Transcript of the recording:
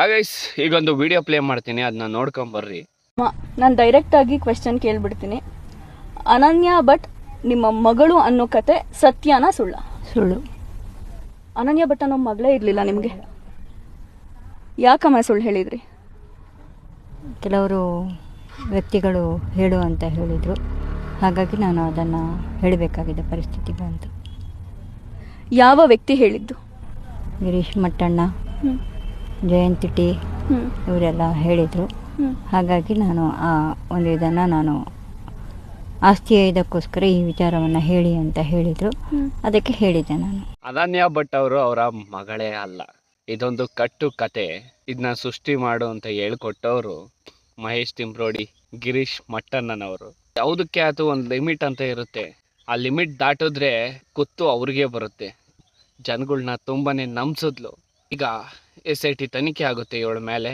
ಹಾಗೈಸ್ ಈಗೊಂದು video play ಮಾಡ್ತೀನಿ ಅದನ್ನ ನೋಡ್ಕೊಂಬರ್ರಿ ನಾನು ಡೈರೆಕ್ಟ್ ಆಗಿ ಕ್ವೆಶನ್ ಕೇಳ್ಬಿಡ್ತೀನಿ. ಅನನ್ಯ ಭಟ್ ನಿಮ್ಮ ಮಗಳು ಅನ್ನೋ ಕತೆ ಸತ್ಯನ ಸುಳ್ಳ. ಸುಳ್ಳು. ಅನನ್ಯ ಭಟ್ ಅನ್ನೋ ಮಗಳೇ ಇರಲಿಲ್ಲ ನಿಮಗೆ? ಯಾಕಮ್ಮ ಸುಳ್ಳು ಹೇಳಿದ್ರಿ? ಕೆಲವರು ವ್ಯಕ್ತಿಗಳು ಹೇಳು ಅಂತ ಹೇಳಿದರು. ಹಾಗಾಗಿ ನಾನು ಅದನ್ನು ಹೇಳಬೇಕಾಗಿದೆ ಪರಿಸ್ಥಿತಿ ಬಂತು. ಯಾವ ವ್ಯಕ್ತಿ ಹೇಳಿದ್ದು? ಗಿರೀಶ್ ಮಟ್ಟಣ್ಣ. ಜಯಂತಿ ಟಿ. ಇವರೆಲ್ಲ ಹೇಳಿದರು. ಹಾಗಾಗಿ ನಾನು ಆ ಒಂದು ಇದನ್ನು ನಾನು ಆಸ್ತಿಯ ಇದಕ್ಕೋಸ್ಕರ ಈ ವಿಚಾರವನ್ನು ಹೇಳಿ ಅಂತ ಹೇಳಿದರು. ಅದಕ್ಕೆ ಹೇಳಿದೆ ನಾನು. ಅನನ್ಯ ಭಟ್ ಅವರು ಅವರ ಮಗಳೇ ಅಲ್ಲ. ಇದೊಂದು ಕಟ್ಟು ಕತೆ. ಇದನ್ನ ಸೃಷ್ಟಿ ಮಾಡು ಅಂತ ಹೇಳ್ಕೊಟ್ಟವರು ಮಹೇಶ್ ತಿಂಬ್ರೋಡಿ ಗಿರೀಶ್ ಮಟ್ಟಣ್ಣನವರು. ಯಾವುದಕ್ಕೆ ಅದು ಒಂದು ಲಿಮಿಟ್ ಅಂತ ಇರುತ್ತೆ. ಆ ಲಿಮಿಟ್ ದಾಟಿದ್ರೆ ಕುತ್ತು ಅವ್ರಿಗೆ ಬರುತ್ತೆ. ಜನಗಳನ್ನ ತುಂಬಾನೇ ನಂಬಿಸಿದ್ಲು. ಈಗ ಎಸ್ ಐ ಟಿ ತನಿಖೆ ಆಗುತ್ತೆ ಇವಳ ಮೇಲೆ.